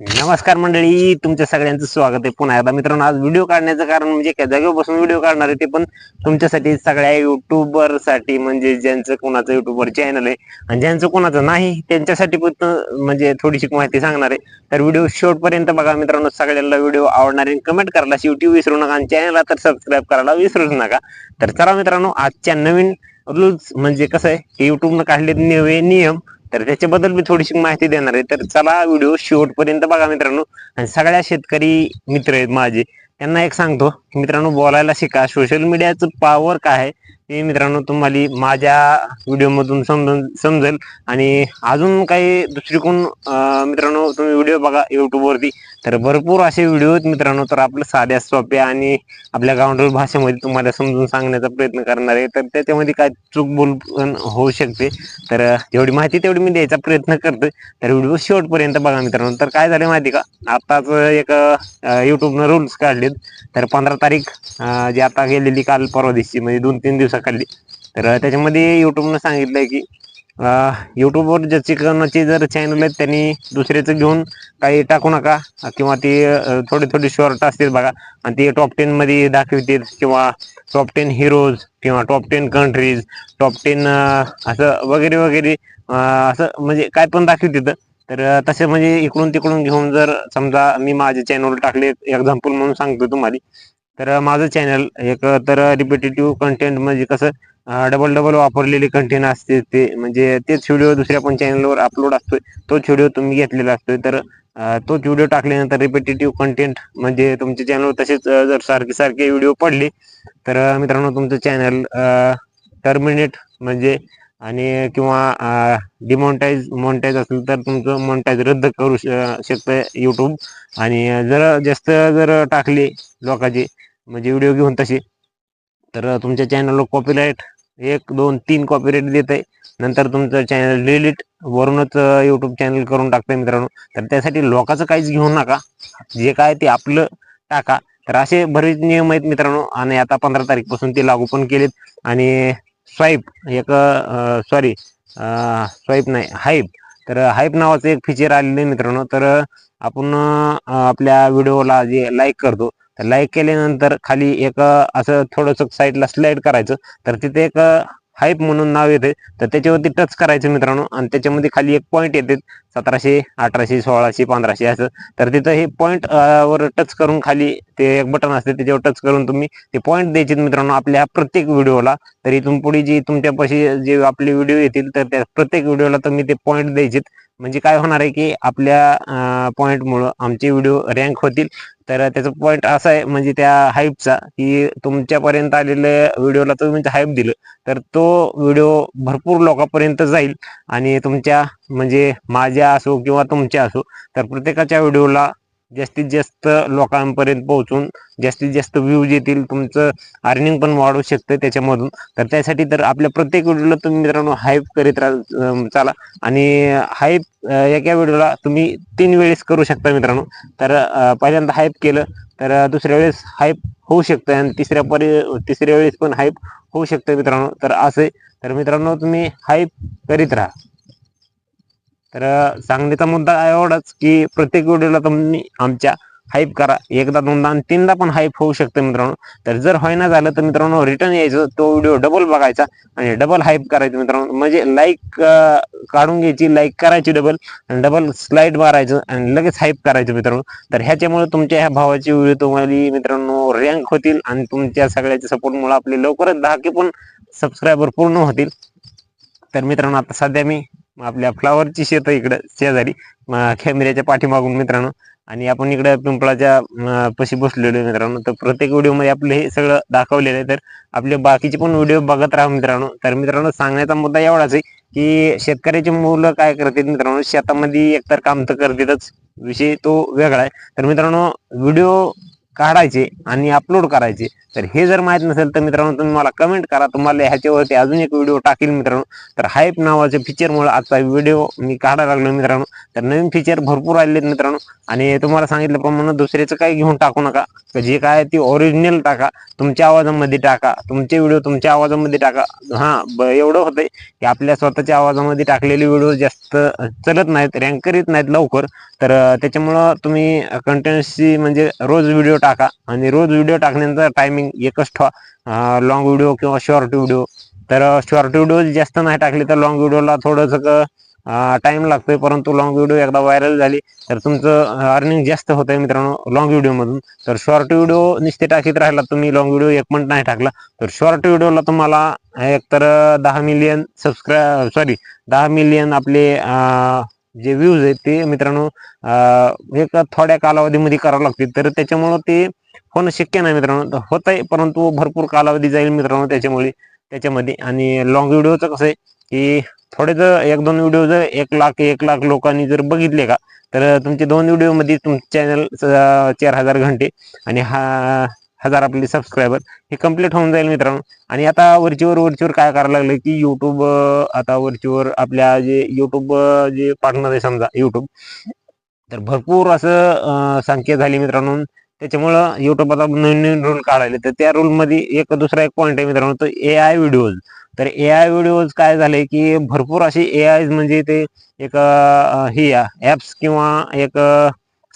नमस्कार मंडळी तुमच्या सगळ्यांचं स्वागत आहे. पुन्हा एकदा मित्रांनो आज व्हिडिओ काढण्याचं कारण म्हणजे काय? जागेवर बसून व्हिडिओ काढणार आहे ते पण तुमच्यासाठी सगळ्या युट्यूबरसाठी म्हणजे ज्यांचं कोणाचं युट्यूबर चॅनल आहे आणि ज्यांचं कोणाचं नाही त्यांच्यासाठी पण म्हणजे थोडीशी माहिती सांगणार आहे. तर व्हिडिओ शेवटपर्यंत बघा मित्रांनो सगळ्यांना व्हिडिओ आवडणार आहे. कमेंट करायला शेवटी विसरू नका आणि चॅनलला तर सबस्क्राईब करायला विसरूच नका. तर चला मित्रांनो आजच्या नवीन रूल्स म्हणजे कसं आहे की युट्यूबनं काढले नवे नियम. तर त्याच्याबद्दल मी थोडीशी माहिती देणार आहे. तर चला व्हिडिओ शेवटपर्यंत बघा मित्रांनो. आणि सगळ्या शेतकरी मित्र आहेत माझे. त्यांना एक सांगतो मित्रांनो बोलायला शिका. सोशल मीडियाचं पॉवर काय आहे? ते मित्रांनो तुम्हाला माझ्या व्हिडिओ मधून समजून समजेल. आणि अजून काही दुसरीकडून मित्रांनो तुम्ही व्हिडिओ बघा यूट्यूबवरती तर भरपूर असे व्हिडिओ आहेत मित्रांनो तर आपलं साध्या सोप्या आणि आपल्या गावंडोळ भाषेमध्ये तुम्हाला समजून सांगण्याचा प्रयत्न करणार आहे. तर त्याच्यामध्ये काय चूक बोल पण होऊ शकते. तर जेवढी माहिती तेवढी मी द्यायचा प्रयत्न करतोय. तर व्हिडिओ शेवटपर्यंत बघा मित्रांनो. तर काय झालं माहिती का? आताच एक यूट्यूबनं रूल्स काढलेत. तर पंधरा तारीख जी आता गेलेली काल परवा दिवशी म्हणजे दोन तीन दिवस दिवसाखाली तर त्याच्यामध्ये त्याच्यामध्ये युट्यूबनं सांगितलंय की यूट्यूबवर ज्याची कोणाची जर चॅनल आहेत त्यांनी दुसऱ्याचं घेऊन काही टाकू नका. किंवा ते थोडे थोडे शॉर्ट असतील बघा. आणि ते टॉप टेन मध्ये दाखवतील. किंवा टॉप टेन हिरोज किंवा top ten countries top ten असं वगैरे वगैरे असं म्हणजे काय पण दाखवतील तर तसे म्हणजे इकडून तिकडून घेऊन जर समजा मी माझे चॅनल टाकले एक्झाम्पल म्हणून सांगतो तुम्हाला. तर माझं चॅनल एक तर रिपिटेटिव्ह कंटेंट म्हणजे कसं डबल डबल वापरलेले कंटेंट असते ते म्हणजे तेच व्हिडिओ दुसऱ्या पण चॅनलवर अपलोड असतोय. तोच व्हिडिओ तुम्ही घेतलेला असतोय. तर तोच व्हिडिओ टाकल्यानंतर रिपिटेटिव्ह कंटेंट म्हणजे तुमच्या चॅनलवर तसेच जर सारखे सारखे व्हिडिओ पडले तर मित्रांनो तुमचं चॅनल टर्मिनेट म्हणजे आणि किंवा डिमॉन्टाईज मॉन्टाईज असेल तर तुमचं मॉन्टाईज रद्द करू शकतं युट्यूब आणि जर जास्त जर टाकले लोकांचे म्हणजे व्हिडिओ घेऊन तसे तर तुमच्या चॅनलवर कॉपीराईट एक दोन तीन कॉपीराईट देत आहे नंतर तुमचं चॅनल डिलीट वरूनच युट्यूब चॅनल करून टाकतंय मित्रांनो. तर त्यासाठी लोकांचं काहीच घेऊ नका. जे काय ते आपलं टाका. तर असे बरेच नियम आहेत मित्रांनो. आणि आता पंधरा तारीखपासून ते लागू पण केलेत. आणि स्वाईप एक सॉरी स्वाईप नाही हाईप तर हाईप नावाचं एक फीचर आलेलं आहे मित्रांनो. तर आपण आपल्या व्हिडिओला जे लाईक करतो तर लाईक केल्यानंतर खाली एक असं थोडंसं साईडला स्लाईड करायचं. तर तिथे एक हाईप म्हणून नाव येते तर त्याच्यावरती टच करायचं मित्रांनो. आणि त्याच्यामध्ये खाली एक पॉईंट येते. सतराशे अठराशे सोळाशे पंधराशे असं. तर तिथं हे पॉईंट वर टच करून खाली ते एक बटन असते. त्याच्यावर टच करून तुम्ही ते पॉईंट द्यायचे मित्रांनो आपल्या प्रत्येक व्हिडिओला. तर इथून पुढे जी तुमच्यापाशी जे आपले व्हिडिओ येतील तर त्या प्रत्येक व्हिडिओला तुम्ही ते पॉईंट द्यायचे म्हणजे काय होणार आहे की आपल्या पॉईंटमुळं आमचे व्हिडिओ रँक होतील. तर त्याचा पॉईंट असा आहे म्हणजे त्या हाईपचा की तुमच्यापर्यंत आलेल्या व्हिडिओला तुम्ही हाईप दिलं तर तो व्हिडिओ भरपूर लोकांपर्यंत जाईल. आणि तुमच्या म्हणजे माझ्या असो किंवा तुमच्या असो तर प्रत्येकाच्या व्हिडिओला जास्तीत जास्त लोकांपर्यंत पोहोचून जास्तीत जास्त व्ह्यूज येतील तुमचं अर्निंग पण वाढू शकतं त्याच्यामधून. तर त्यासाठी तर आपल्या प्रत्येक व्हिडिओला तुम्ही मित्रांनो हाईप करीत राहा चाला. आणि हाईप एका व्हिडिओला तुम्ही तीन वेळेस करू शकता मित्रांनो. तर पहिल्यांदा हाईप केलं तर दुसऱ्या वेळेस हाईप होऊ शकतं आणि तिसऱ्या परि तिसऱ्या वेळेस पण हाईप होऊ शकतं मित्रांनो. तर असे तर मित्रांनो तुम्ही हाईप करीत राहा. तर सांगण्याचा मुद्दा एवढाच की प्रत्येक व्हिडिओला तुम्ही आमच्या हाईप करा. एकदा दोनदा आणि तीनदा पण हाईप होऊ शकते मित्रांनो. तर जर होईना झालं तर मित्रांनो रिटर्न यायचं. तो व्हिडिओ डबल बघायचा आणि डबल हाईप करायचं मित्रांनो. म्हणजे लाईक काढून घ्यायची लाईक करायची डबल आणि डबल स्लाइड मारायचं आणि लगेच हाईप करायचं मित्रांनो. तर ह्याच्यामुळे तुमच्या ह्या भावाची व्हिडिओ तुम्हाला मित्रांनो रँक होतील आणि तुमच्या सगळ्याच्या सपोर्टमुळे आपले लवकरच दहा के पण सबस्क्रायबर पूर्ण होतील. तर मित्रांनो आता सध्या मी आपल्या फ्लावरची शेत इकडं शेजारी कॅमेऱ्याच्या पाठीमागून मित्रांनो. आणि आपण इकडं पिंपळाच्या पशी बसलेलो मित्रांनो. तर प्रत्येक व्हिडिओमध्ये आपलं हे सगळं दाखवलेलं आहे. तर आपले बाकीचे पण व्हिडिओ बघत राहा मित्रांनो. तर मित्रांनो सांगण्याचा मुद्दा एवढाच आहे की शेतकऱ्याची मुलं काय करतात मित्रांनो? शेतामध्ये एकतर काम तर करतातच. विषय तो वेगळा आहे. तर मित्रांनो व्हिडिओ काढायचे आणि अपलोड करायचे. तर हे जर माहीत नसेल तर मित्रांनो तुम्ही मला कमेंट करा. तुम्हाला ह्याच्यावरती अजून एक व्हिडिओ टाकेल मित्रांनो. तर हाईप नावाच्या फीचरमुळे आजचा व्हिडिओ मी काढायला लागलो मित्रांनो. तर नवीन फीचर भरपूर आलेत मित्रांनो. आणि तुम्हाला सांगितल्याप्रमाणे दुसऱ्याचं काही घेऊन टाकू नका. जे काय ती ओरिजिनल टाका. तुमच्या आवाजामध्ये टाका. तुमचे व्हिडिओ तुमच्या आवाजामध्ये टाका. हा ब एवढं होतंय की आपल्या स्वतःच्या आवाजामध्ये टाकलेले व्हिडिओ जास्त चलत नाहीत रँकर येत नाहीत लवकर. तर त्याच्यामुळं तुम्ही कंटेन्सी म्हणजे रोज व्हिडिओ टाका. आणि रोज व्हिडिओ टाकण्याचा टायमिंग एकच ठेवा. लॉंग व्हिडिओ किंवा शॉर्ट व्हिडिओ तर शॉर्ट व्हिडिओ जास्त नाही टाकले तर लॉंग व्हिडिओला थोडंसं टाइम लागतोय. परंतु लॉंग व्हिडिओ एकदा व्हायरल झाली तर तुमचं अर्निंग जास्त होत आहे मित्रांनो लॉंग व्हिडिओमधून तर शॉर्ट व्हिडिओ नुसते टाकीत राहिला तुम्ही लॉंग व्हिडिओ एक पण नाही टाकला. तर शॉर्ट व्हिडिओला तुम्हाला एक तर दहा मिलियन सबस्क्राय सॉरी दहा मिलियन आपले जे व्ह्यूज आहेत ते मित्रांनो अं, एक थोड्या कालावधीमध्ये करावं लागतील. तर त्याच्यामुळं ते होणं शक्य नाही मित्रांनो. तर होत आहे परंतु भरपूर कालावधी जाईल मित्रांनो त्याच्यामुळे त्याच्यामध्ये. आणि लॉंग व्हिडिओचं कसं आहे की थोडे जर एक दोन व्हिडिओ जर एक लाख एक लाख लोकांनी जर बघितले का तर तुमचे दोन व्हिडिओमध्ये तुमचे चॅनल चार हजार घंटे. आणि हा हजार आपले सबस्क्रायबर हे कंप्लीट होऊन जाईल मित्रांनो. आणि आता वरचीवर वरचीवर काय करायला लागलं की युट्यूब आता वरचीवर आपल्या जे युट्यूब जे पार्टनर आहे समजा युट्यूब तर भरपूर असं संख्या झाली मित्रांनो. त्याच्यामुळं युट्यूब आता नवीन नवीन रूल काढायले. तर त्या रूल मध्ये एक दुसरा एक पॉईंट आहे मित्रांनो तो ए आय व्हिडिओज तर ए आय व्हिडिओज काय झाले की भरपूर असे ए आय म्हणजे ते एक ही ॲप्स किंवा एक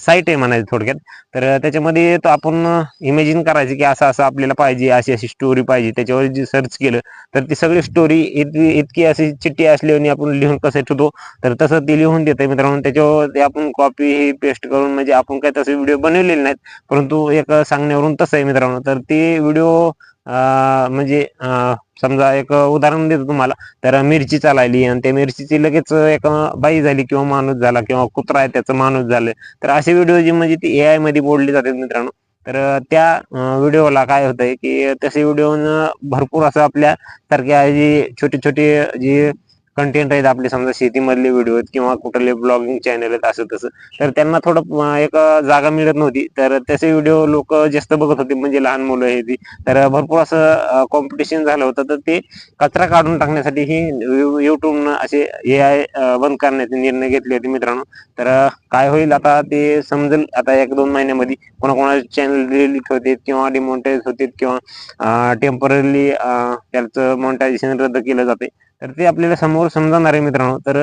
साईट आहे म्हणायचं थोडक्यात. तर त्याच्यामध्ये तो आपण इमेजिन करायचं की असं असं आपल्याला पाहिजे अशी अशी स्टोरी पाहिजे. त्याच्यावर जे सर्च केलं तर ती सगळी स्टोरी इतकी इतकी अशी चिठ्ठी असली आणि आपण लिहून कसं ठेवतो तर तसं ती लिहून देते मित्रांनो. त्याच्यावर ते आपण कॉपी हे पेस्ट करून म्हणजे आपण काय तसे व्हिडिओ बनवलेले नाहीत परंतु एक सांगण्यावरून तसं आहे मित्रांनो. तर ते व्हिडिओ म्हणजे समजा एक उदाहरण देतो तुम्हाला. तर मिरची चालायली आणि त्या मिरचीची लगेच एक बाई झाली किंवा माणूस झाला किंवा कुत्रा आहे त्याचं माणूस झालं. तर असे व्हिडिओ जे म्हणजे ती ए आयमध्ये बोलले जाते मित्रांनो. तर त्या व्हिडिओला काय होतंय की तसे व्हिडिओ भरपूर असं आपल्या सारख्या जे छोटे छोटे जे कंटेंट आहेत आपले समजा शेतीमधले व्हिडिओ आहेत किंवा कुठले ब्लॉगिंग चॅनल आहेत असं तसं. तर त्यांना थोडं एक जागा मिळत नव्हती. तर त्याचे व्हिडिओ लोक जास्त बघत होते म्हणजे लहान मुलं हे ती. तर भरपूर असं कॉम्पिटिशन झालं होतं. तर ते कचरा काढून टाकण्यासाठी ही युट्यूबनं असे ए आय बंद करण्याचे निर्णय घेतले होते मित्रांनो. तर काय होईल आता ते समजेल. आता एक दोन महिन्यामध्ये कोणाकोणाचे चॅनल डिलीट होते किंवा डिमोनिटाईज होते किंवा टेंपररी त्याचं मॉनिटायझेशन रद्द केलं जाते. तर ते आपल्याला समोर समजणार आहे मित्रांनो. तर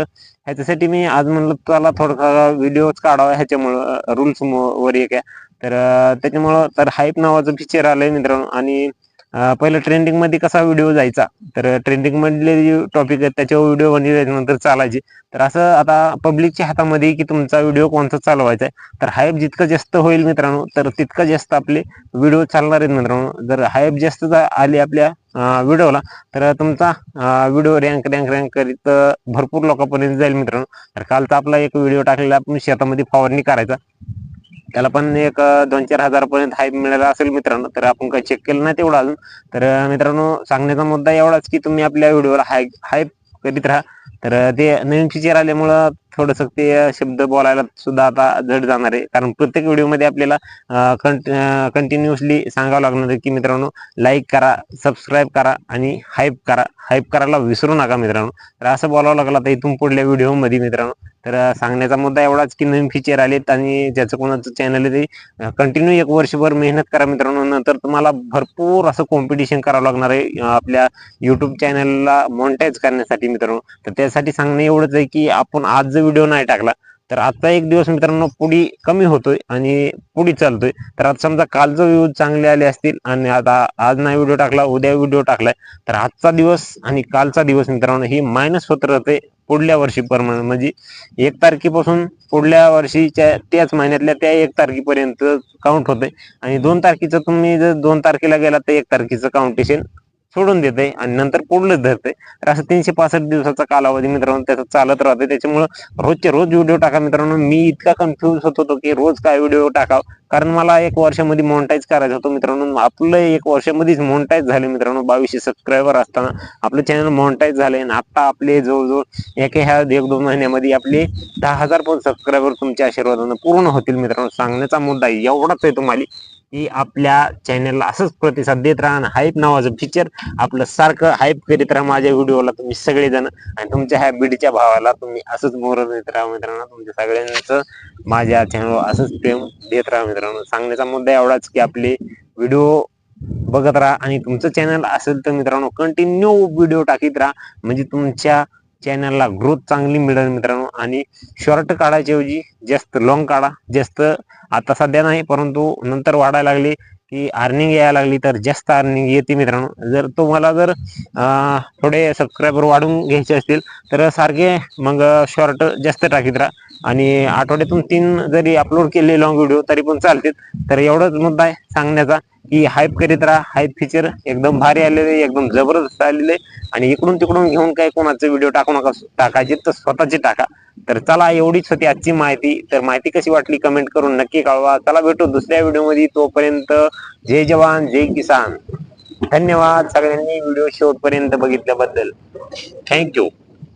ह्याच्यासाठी मी आज म्हणलं त्याला थोडासा व्हिडिओच काढावा ह्याच्यामुळं रूल्स वर एक आहे. तर त्याच्यामुळं तर हाईप नावाचं फीचर आलंय मित्रांनो. आणि पहिलं ट्रेंडिंगमध्ये कसा व्हिडिओ जायचा? तर ट्रेंडिंग मधले जे टॉपिक आहेत त्याच्यावर व्हिडिओ बनले नंतर चालायचे. तर असं आता पब्लिकच्या हातामध्ये की तुमचा व्हिडिओ कोणता चालवायचा आहे? तर हायप जितकं जास्त होईल मित्रांनो तर तितकं जास्त आपले व्हिडिओ चालणार आहेत मित्रांनो. जर हायप जास्त आली आपल्या व्हिडिओला तर तुमचा व्हिडिओ रँक रँक रँक करीत भरपूर लोकांपर्यंत जाईल मित्रांनो. तर कालचा आपला एक व्हिडिओ टाकलेला आपण शेतामध्ये फवारणी करायचा. त्याला पण एक दोन चार हजारापर्यंत हाय मिळाला असेल मित्रांनो तर आपण काही चेक केलं नाही तेवढा अजून. तर मित्रांनो सांगण्याचा मुद्दा एवढाच की तुम्ही आपल्या व्हिडिओला हाय हाईप करीत राहा. तर ते नवीन फीचर आल्यामुळं थोडस ते शब्द बोलायला सुद्धा आता जड जाणार आहे. कारण प्रत्येक व्हिडिओमध्ये आपल्याला कंटिन्युअसली सांगावं लागणार आहे की मित्रांनो लाईक करा सबस्क्राईब करा आणि हाईप करा. हाईप करायला विसरू नका मित्रांनो. तर असं बोलावं लागलं आता इथून पुढल्या व्हिडिओमध्ये मित्रांनो. तर सांगण्याचा मुद्दा एवढाच की नवीन फीचर आलेत आणि ज्याचं कोणाचं चॅनल आहे ते कंटिन्यू एक वर्षभर मेहनत करा मित्रांनो. नंतर तुम्हाला भरपूर असं कॉम्पिटिशन करावं लागणार आहे आपल्या युट्यूब चॅनलला मॉनिटाईज करण्यासाठी मित्रांनो. तर त्यासाठी सांगणं एवढंच आहे की आपण आज जो व्हिडिओ नाही टाकला तर आजचा एक दिवस मित्रांनो पुढी कमी होतोय आणि पुढी चालतोय. तर आता समजा कालचं व्ह्यूज चांगले आले असतील आणि आता आज नाही व्हिडिओ टाकला उद्या व्हिडिओ टाकलाय तर आजचा दिवस आणि कालचा दिवस मित्रांनो ही मायनस होत राहते पुढल्या वर्षी प्रमाणे. म्हणजे एक तारखेपासून पुढल्या वर्षीच्या त्याच महिन्यातल्या त्या एक तारखेपर्यंत काउंट होते आणि दोन तारखेचं तुम्ही जर दोन तारखेला गेला तर एक तारखेचं काउंटेशन सोडून देते आणि नंतर पुढलंच धरते. तर असं तीनशे पासष्ट दिवसाचा कालावधी मित्रांनो त्याचा चालत राहते. त्याच्यामुळं रोजचे रोज व्हिडिओ टाका मित्रांनो. मी इतका कन्फ्युज होत होतो की रोज काय व्हिडिओ टाकाव? कारण मला एक वर्षामध्ये मॉनिटाईज करायचं होतं मित्रांनो. आपलं एक वर्षामध्येच मॉनिटाईज झाले मित्रांनो. बावीसशे सबस्क्रायबर असताना आपलं चॅनल मॉनिटाईज झालंय आणि आता आपले जवळजवळ एक ह्या एक दोन महिन्यामध्ये आपले दहा हजार पण सबस्क्रायबर तुमच्या आशीर्वादानं पूर्ण होतील मित्रांनो. सांगण्याचा मुद्दा एवढाच आहे तुम्हाला की आपल्या चॅनलला असंच प्रतिसाद देत राहा आणि हाईप नावाचं फीचर आपलं सारखं हाईप करीत राहा माझ्या व्हिडिओला तुम्ही सगळेजण आणि तुमच्या ह्या बीडच्या भावाला तुम्ही असंच मोर देत राहा मित्रांनो. तुमच्या सगळ्यांचं माझ्या चॅनलवर असंच प्रेम देत राहा मित्रांनो. सांगण्याचा मुद्दा एवढाच की आपले व्हिडिओ बघत राहा आणि तुमचं चॅनल असेल तर मित्रांनो कंटिन्यू व्हिडिओ टाकीत राहा. म्हणजे तुमच्या चॅनलला ग्रोथ चांगली मिळेल मित्रांनो. आणि शॉर्ट काढायच्या ऐवजी जास्त लॉंग काढा. जास्त आता सध्या नाही परंतु नंतर वाढायला लागले. की अर्निंग यायला लागली तर जास्त अर्निंग येते मित्रांनो. जर तुम्हाला जर थोडे सबस्क्रायबर वाढवून घ्यायचे असतील तर सारखे मग शॉर्ट जास्त टाकीत राहा. आणि आठवड्यातून तीन जरी अपलोड केले लॉंग व्हिडिओ तरी पण चालतील. तर एवढाच मुद्दा आहे सांगण्याचा. की हाईप करीत राहा. हाईप फीचर एकदम भारी आलेले एकदम जबरदस्त आलेले. आणि इकडून तिकडून घेऊन काय कोणाचे व्हिडिओ टाकू नका. टाकायचे तर स्वतःचे टाका. तर चला एवढीच होती आजची माहिती. तर माहिती कशी वाटली कमेंट करून नक्की कळवा. चला भेटू दुसऱ्या व्हिडिओमध्ये तोपर्यंत जय जवान जय किसान. धन्यवाद सगळ्यांनी व्हिडिओ शेवटपर्यंत बघितल्याबद्दल. थँक्यू